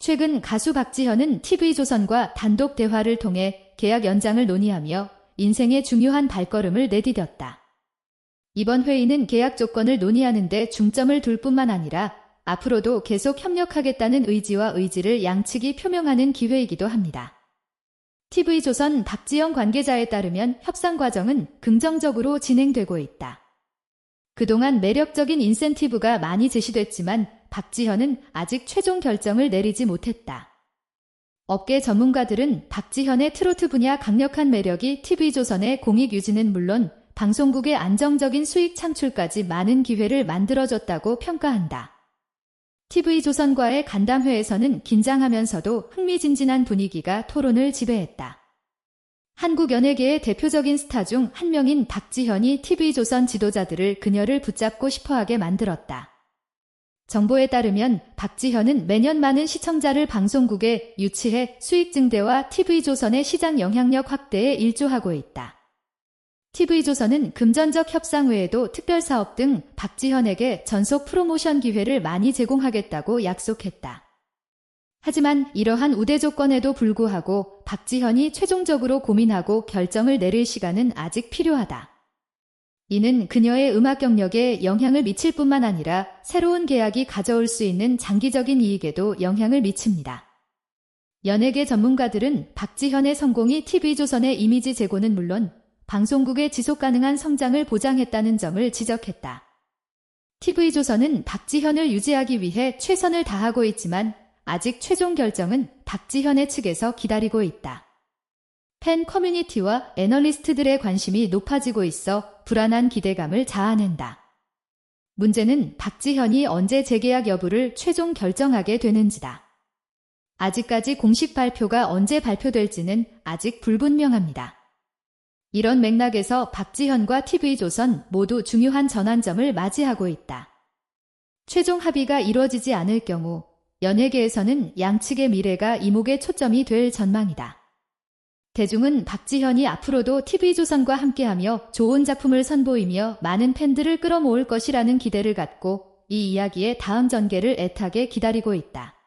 최근 가수 박지현은 TV조선과 단독 대화를 통해 계약 연장을 논의하며 인생의 중요한 발걸음을 내디뎠다. 이번 회의는 계약 조건을 논의하는 데 중점을 둘 뿐만 아니라 앞으로도 계속 협력하겠다는 의지와 의지를 양측이 표명하는 기회이기도 합니다. TV조선 박지영 관계자에 따르면 협상 과정은 긍정적으로 진행되고 있다. 그동안 매력적인 인센티브가 많이 제시됐지만 박지현은 아직 최종 결정을 내리지 못했다. 업계 전문가들은 박지현의 트로트 분야 강력한 매력이 TV조선의 공익 유지는 물론 방송국의 안정적인 수익 창출까지 많은 기회를 만들어줬다고 평가한다. TV조선과의 간담회에서는 긴장하면서도 흥미진진한 분위기가 토론을 지배했다. 한국 연예계의 대표적인 스타 중 한 명인 박지현이 TV조선 지도자들을 그녀를 붙잡고 싶어하게 만들었다. 정보에 따르면 박지현은 매년 많은 시청자를 방송국에 유치해 수익 증대와 TV조선의 시장 영향력 확대에 일조하고 있다. TV조선은 금전적 협상 외에도 특별사업 등 박지현에게 전속 프로모션 기회를 많이 제공하겠다고 약속했다. 하지만 이러한 우대 조건에도 불구하고 박지현이 최종적으로 고민하고 결정을 내릴 시간은 아직 필요하다. 이는 그녀의 음악 경력에 영향을 미칠 뿐만 아니라 새로운 계약이 가져올 수 있는 장기적인 이익에도 영향을 미칩니다. 연예계 전문가들은 박지현의 성공이 TV조선의 이미지 제고는 물론 방송국의 지속 가능한 성장을 보장했다는 점을 지적했다. TV조선은 박지현을 유지하기 위해 최선을 다하고 있지만 아직 최종 결정은 박지현의 측에서 기다리고 있다. 팬 커뮤니티와 애널리스트들의 관심이 높아지고 있어 불안한 기대감을 자아낸다. 문제는 박지현이 언제 재계약 여부를 최종 결정하게 되는지다. 아직까지 공식 발표가 언제 발표될지는 아직 불분명합니다. 이런 맥락에서 박지현과 TV조선 모두 중요한 전환점을 맞이하고 있다. 최종 합의가 이루어지지 않을 경우 연예계에서는 양측의 미래가 이목의 초점이 될 전망이다. 대중은 박지현이 앞으로도 TV조선과 함께하며 좋은 작품을 선보이며 많은 팬들을 끌어모을 것이라는 기대를 갖고 이 이야기의 다음 전개를 애타게 기다리고 있다.